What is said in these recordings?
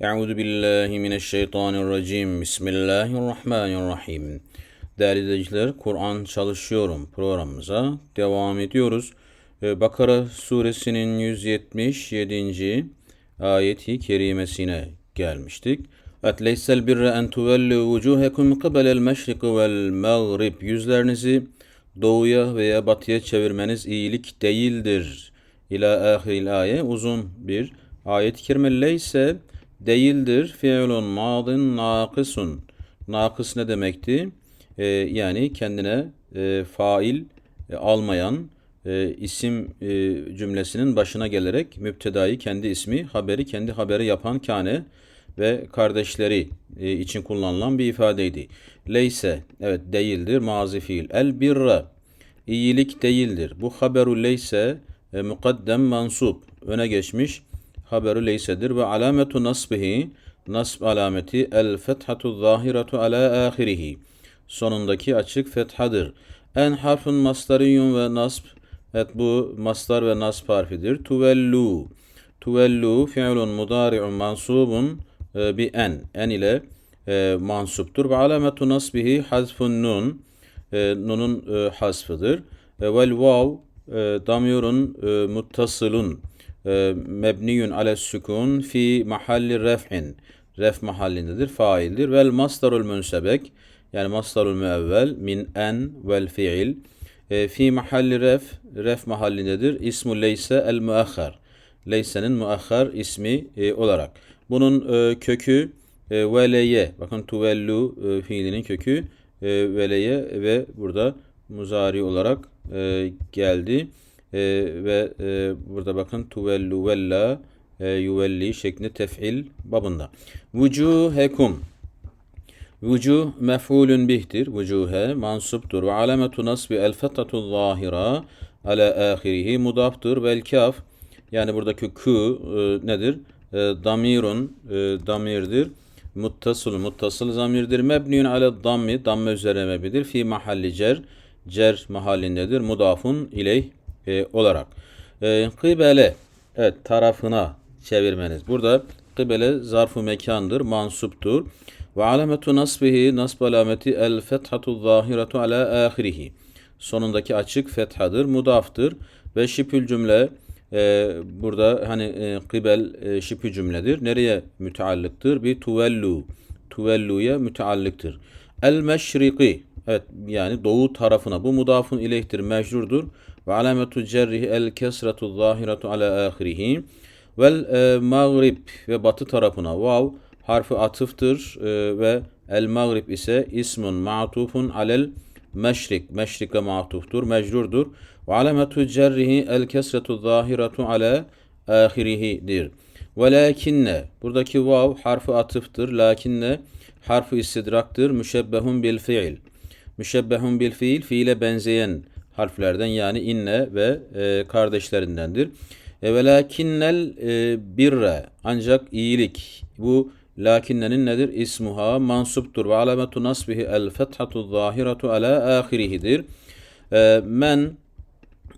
Euzu billahi mineşşeytanirracim. Bismillahirrahmanirrahim. Değerli izleyiciler, Kur'an çalışıyorum programımıza devam ediyoruz. Ee, Bakara suresinin 177. ayeti kerimesine gelmiştik. Et leysel birre en tuvellu vucuhekum kıbelel meşrik vel mağrib. Yüzlerinizi doğuya veya batıya çevirmeniz iyilik değildir. İla ahiril ayet uzun bir ayet-i kerime leyse değildir. Fiilun madin nakısun. Nakıs ne demekti? Ee, yani kendine e, fail e, almayan e, isim e, cümlesinin başına gelerek müptedayı kendi ismi, haberi kendi haberi yapan kane ve kardeşleri e, için kullanılan bir ifadeydi. Leyse evet değildir mazi fiil. El birra iyilik değildir. Bu haberu leyse e, mukaddem mansup öne geçmiş haberu leysedir ve alametu nasbihi nasb alameti el fethatu zahiratu ala ahirihi sonundaki açık fethadır. En harfun mastariyun ve nasb evet bu mastar ve nasb harfidir. Tuvellu tuvellu fiilun mudari'un mansubun e, bi en en ile e, mansuptur ve alametu nasbihi hazfun nun e, nunun e, hasfıdır. E, vel vav e, damyurun e, muttasılun mebniyun ale sükun fi mahalli ref'in ref mahallindedir, faildir. Vel mastarul münsebek yani mastarul müevvel min en vel fiil e, fi mahalli ref ref mahallindedir. İsmu leyse el müahhar leysenin müahhar ismi e, olarak. Bunun e, kökü e, veleye bakın tuvellu e, fiilinin kökü e, veleye ve burada muzari olarak e, geldi. E, ve e, burada bakın tuvellu vella e, yuvelli şeklinde tef'il babında. Vucuhekum Vucuh mef'ulün bihtir. Vucuhe mansuptur. Ve alametu nasbi el fetatu zahira ala ahirihi mudaftır. Vel kaf yani buradaki ku e, nedir? E, damirun e, damirdir. Muttasıl muttasıl zamirdir. Mebniyun ale dammi damme üzere mebidir. Fi mahalli cer cer mahallindedir. Mudafun ileyh e, olarak. E, kıbele evet tarafına çevirmeniz. Burada kıbele zarfu mekandır, mansuptur. Ve alametu nasbihi nasb alameti el fethatu zahiratu ala ahirihi. Sonundaki açık fethadır, mudaftır ve şipül cümle e, burada hani e, kıbel e, şipü cümledir. Nereye müteallıktır? Bir tuvellu. Tuvelluya müteallıktır. El meşriki evet yani doğu tarafına bu mudafun ileyhtir, mecrurdur. Ve alametu cerrihi el kesretu zahiratu ala ahirihi. Vel e, mağrib ve batı tarafına vav harfi atıftır e, ve el mağrib ise ismun ma'tufun alel meşrik. Meşrike ma'tuftur, mecrurdur. Ve alametu cerrihi el kesretu zahiratu ala ahirihidir. Velakinne buradaki vav harfi atıftır. Lakinne harfi istidraktır. Müşebbehun bil fiil. Müşebbehun bil fiil fiile benzeyen harflerden yani inne ve e, kardeşlerindendir. E, ve lakinnel e, birre ancak iyilik bu lakinnenin nedir? İsmuha mansuptur ve alametu nasbihi el fethatu zahiratu ala ahirihidir. E, men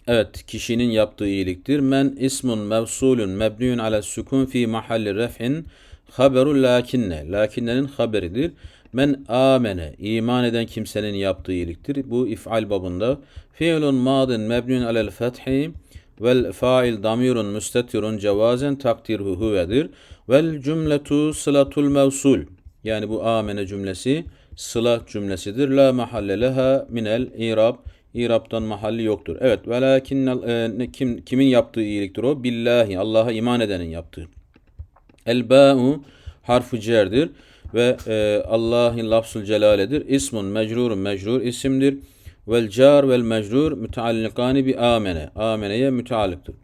Evet, kişinin yaptığı iyiliktir. Men ismun mevsulun mebniyun ala sukun fi mahalli ref'in haberu lakinne. Lakinnenin haberidir. Men amene. iman eden kimsenin yaptığı iyiliktir. Bu if'al babında. Fiilun madin mebniyun alel fethi vel fail damirun müstetirun cevazen takdirhu huvedir. Vel cümletu sılatul mevsul. Yani bu amene cümlesi sıla cümlesidir. La mahalle leha minel irab. İrab'dan mahalli yoktur. Evet. Velakin e, kim, kimin yaptığı iyiliktir o? Billahi. Allah'a iman edenin yaptığı. El ba'u harfu cerdir ve e, Allah'ın lafzul celaledir. İsmun mecrurun mecrur isimdir. Vel car vel mecrur müteallikani bi amene. Ameneye müteallıktır.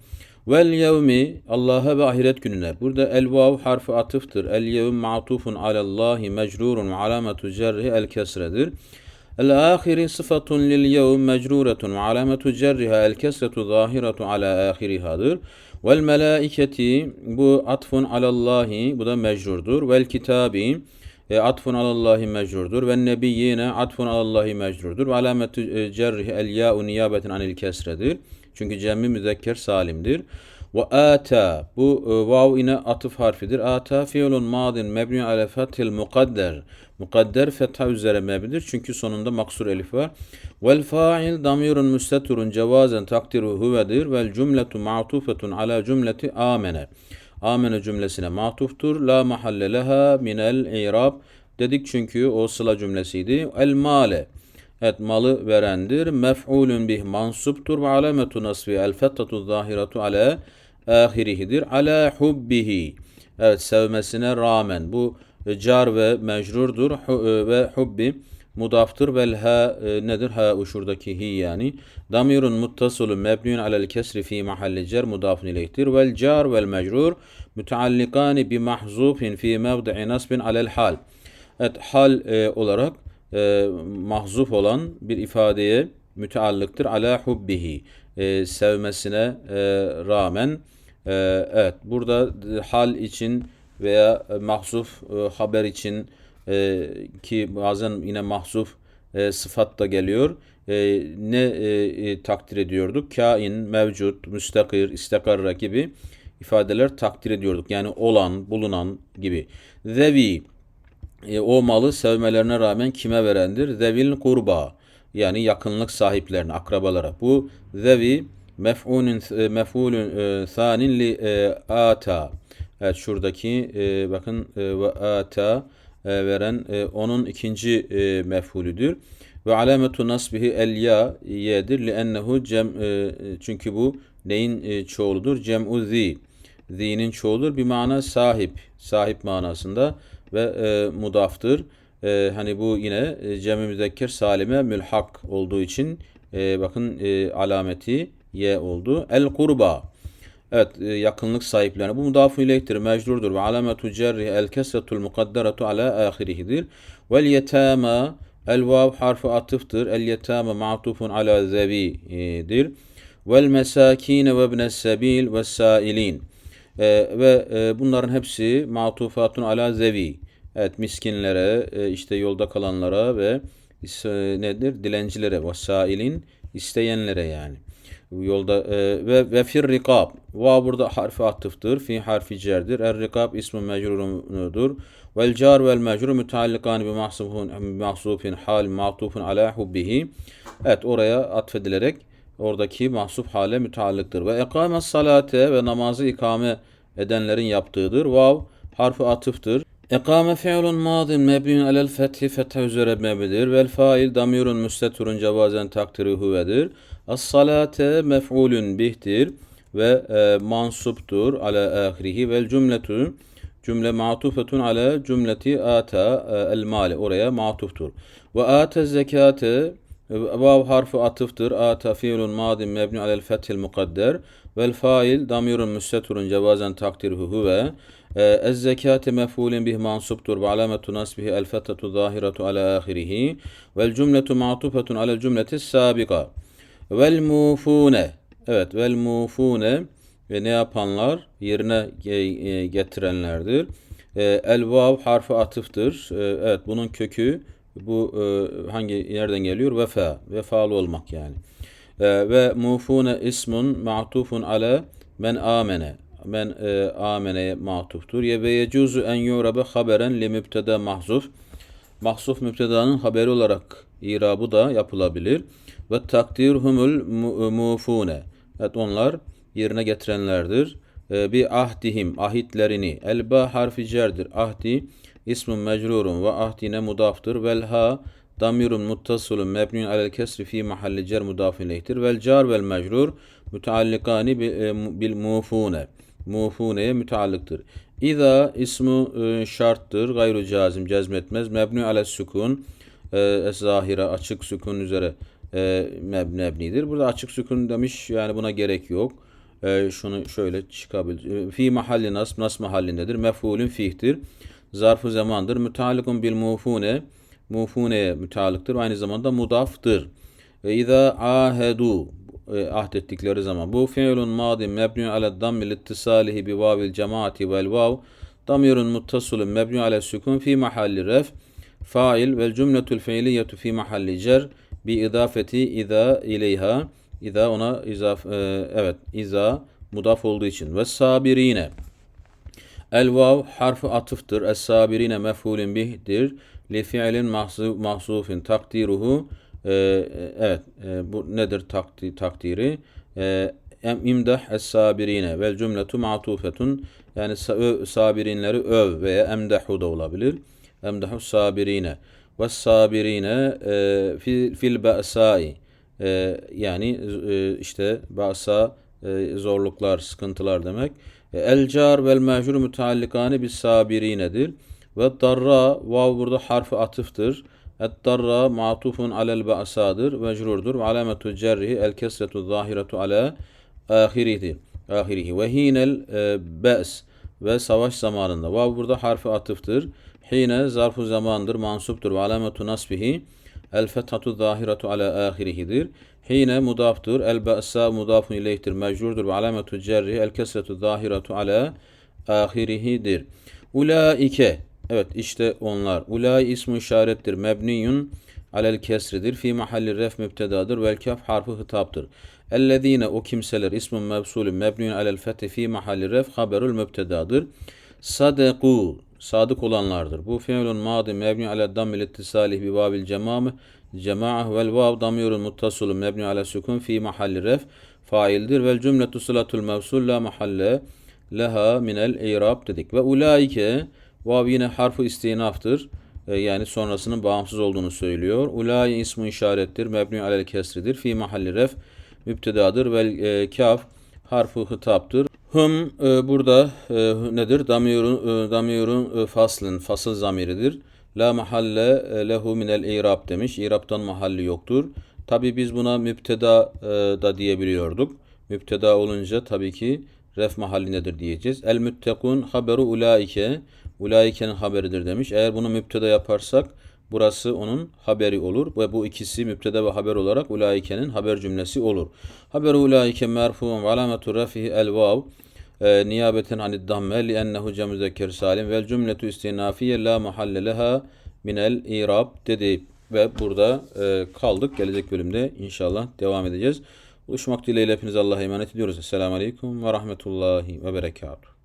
Vel yevmi Allah'a ve ahiret gününe. Burada el vav harfi atıftır. El yevm ma'tufun alallahi mecrurun ve alametu cerri el kesredir. Yevm mecruretun ve alametu cerriha el kesretu zahiratu ala ahirihadır. Vel melaiketi bu atfun alallahi bu da mecrurdur. Vel kitabi e, atfun alallahi mecrurdur. Ve nebiyyine atfun alallahi mecrurdur. Ve alametü e, cerrihi el ya'u niyabeten anil kesredir. Çünkü cemmi müzekker salimdir. Ve ata bu e, vav yine atıf harfidir. Ata fiilun madin mebni ala fethil mukadder. Mukadder fetha üzere mebnidir. Çünkü sonunda maksur elif var. Vel fa'il damirun müsteturun cevazen takdiru huvedir. Vel cümletu ma'tufetun ala cümleti amene. Amene cümlesine matuftur. La mahalle leha minel i'rab. Dedik çünkü o sıla cümlesiydi. El male. Evet malı verendir. Mef'ulün bih mansuptur ve alametu nasfi el fettatu zahiratu ala ahirihidir. Ala hubbihi. Evet sevmesine rağmen bu e, car ve mecrurdur. E, ve hubbi mudaftır. Vel ha e, nedir? Ha şuradaki hi yani. Damirun muttasilun mebniun alel kesri fi mahalli cer mudafun ileyhtir. Vel car vel mecrur müteallikani bi mahzufin fi mevdi'i nasbin alel hal. Evet hal e, olarak e, mahzuf olan bir ifadeye müteallıktır. Ala hubbihi e, sevmesine e, rağmen e, evet. Burada hal için veya e, mahzuf e, haber için e, ki bazen yine mahzuf sıfat da geliyor. Ne takdir ediyorduk? Kain, mevcut, müstakir, istakarra gibi ifadeler takdir ediyorduk. Yani olan, bulunan gibi. Zevi o malı sevmelerine rağmen kime verendir? Zevil kurba yani yakınlık sahiplerine, akrabalara. Bu zevi mef'ulün mef'ulün e, thanin li ata. Evet şuradaki e, bakın e, ve ata e, veren e, onun ikinci e, mef'ulüdür. Ve alametu nasbihi el ya yedir li ennehu cem e, çünkü bu neyin e, çoğuludur? Cem'u zi. Zi'nin çoğuludur. Bir mana sahip. Sahip manasında ve e, mudaftır. E, hani bu yine e, müzekker salime mülhak olduğu için e, bakın e, alameti ye oldu. El kurba. Evet e, yakınlık sahiplerine. Bu mudafu ileyhtir, mecrurdur. Ve alametu cerri el kesretul mukadderetu ala ahirihidir. Vel yetama el vav harfi atıftır. El yetama ma'tufun ala zevidir. Vel mesakine ve ibnes sebil ve sailin. E, ve e, bunların hepsi ma'tufatun ala zevi. Evet miskinlere, e, işte yolda kalanlara ve is- nedir? Dilencilere ve sailin isteyenlere yani. Yolda e, ve ve fir rikab. Va burada harfi atıftır. Fi harfi cerdir. Er rikab ismi mecrurundur. Vel car vel mecrur müteallikan bi mahsufun mahsufin hal ma'tufun ala hubbihi. Evet oraya atfedilerek oradaki mahsuf hale müteallıktır. Ve ekame salate ve namazı ikame edenlerin yaptığıdır. Vav harfi atıftır. Ekame fiilun madin mebniun alel fethi fethe üzere mebnidir. Vel fail damirun müsteturun cevazen takdiri huvedir. As salate mef'ulun bihtir ve e, mansuptur ala ahirihi vel cümletu cümle matufetun ala cümleti ata e, el mali oraya matuftur. Ve ate zekate vav harfu atıftır. Ata fiilun madin mebni alel fethil mukadder vel fail damirun müsteturun cevazen takdirhu huve. Ez zekate mef'ulun bih mansuptur. Ve alametu nasbihi el fetatu zahiretu ala ahirihi. Vel cümletu matufetun alel cümleti sabika vel mufune. Evet vel mufune. Ve ne yapanlar? Yerine e, e, getirenlerdir. E, El vav harfi atıftır. E, Evet bunun kökü bu e, hangi nereden geliyor? Vefa. Vefalı olmak yani. E, Ve mufune ismun ma'tufun ala men amene. Men e, ameneye matuftur. Ye ve yecuzu en yurabe haberen li mübteda mahzuf. Mahzuf mübtedanın haberi olarak irabı da yapılabilir. Ve takdirhumul mu- mufune. Evet onlar yerine getirenlerdir. Ee, bir ahdihim ahitlerini. Elba harfi cerdir. Ahdi ismun mecrurun ve ahdine mudaftır. Vel ha damirun muttasilun mebnun alel kesri fi mahalli cer mudafin ileyhtir. Vel car vel mecrur müteallikani e, bil mufune. Mufuneye müteallıktır. İza ismu e, şarttır. Gayru cazim cezmetmez. Mebni alel sükun e, zahire açık sükun üzere e, meb, mebnidir. Burada açık sükun demiş yani buna gerek yok. E, şunu şöyle çıkabilir. E, Fi mahalli nasb nas mahallindedir. Mef'ulün fihtir. Zarfı zamandır. Müteallikun bil mufune mufuneye müteallıktır. Aynı zamanda mudaftır. Ve izâ ahedu e, ahdettikleri zaman. Bu fiilun madin mebniun ala dammi littisalihi bi vavil cemaati vel vav damirun muttasilun mebniun ala sükun fi mahalli ref fail vel cümletul fiiliyetu fi mahalli cer bi idafeti iza ileyha İza ona izaf e, evet iza Mudaf olduğu için. Ve sabirine. El vav harfi atıftır. Es sabirine mef'ulün bih'dir. Li fiilin mahzu- mahzufin takdiruhu e, e, evet e, bu nedir takdi, takdiri? E, em imdah es sabirine vel cümletu ma'tufetun yani sabirinleri öv veya emdahu da olabilir. Emdahu sabirine ve sabirine e, fi, fil ba'sai e, yani işte ba'sa zorluklar, sıkıntılar demek. El car vel mecrur müteallikani bis sabirinedir. Ve darra vav burada harfi atıftır. Et darra matufun alel ba'sadır. Mecrurdur. Ve alametu cerrihi el kesretu zahiretu ala ahirihi. Ahirihi. Ve hinel e, be's ve savaş zamanında. Vav burada harfi atıftır. Hine zarfu zamandır, mansuptur. Ve alametu nasbihi el fethatu zahiretu ala ahirihidir. Hine mudaftır. El ba'sa mudafun ileyhtir. Mecrurdur. Ve alametu cerrihi el kesretu zahiretu ala ahirihidir. Ulaike Evet işte onlar. Ulai ismi işarettir. Mebniyun alel kesridir. Fi mahalli ref mübtedadır. Vel kaf harfi hitaptır. Ellezine o kimseler ismun mevsulün mebniyun alel fethi fi mahalli ref haberul mübtedadır. Sadeku sadık olanlardır. Bu fiilun madi mebni alel dammil ittisalih bi vabil cemamı cemaah vel vav damirun muttasulun mebni alel sukun fi mahalli ref faildir. Vel cümletu sılatul mevsul la mahalle leha minel i'rab dedik. Ve ulaike Vav yine harfu istinaftır. E, yani sonrasının bağımsız olduğunu söylüyor. Ulai ismi işarettir. Mebni alel kesridir. Fi mahalli ref müptedadır. Ve e, kaf harfu hitaptır. Hım e, burada e, nedir? Damirun, e, damirun e, faslın, fasıl zamiridir. La mahalle e, lehu minel i'rab demiş. İrab'tan mahalli yoktur. Tabi biz buna müpteda e, da diyebiliyorduk. Müpteda olunca tabii ki ref mahalli nedir diyeceğiz. El müttekun haberu ulaike. Ulaike'nin haberidir demiş. Eğer bunu müpteda yaparsak burası onun haberi olur ve bu ikisi müpteda ve haber olarak ulaike'nin haber cümlesi olur. Haberu ulaike merfuun ve alametu refihi el vav e, niyabeten anid damme li ennehu cem müzekker salim vel cümletu istinafiye la mahalle leha minel irab dedi ve burada e, kaldık. Gelecek bölümde inşallah devam edeceğiz. Buluşmak dileğiyle hepinize Allah'a emanet ediyoruz. Esselamu Aleyküm ve Rahmetullahi ve Berekatuhu.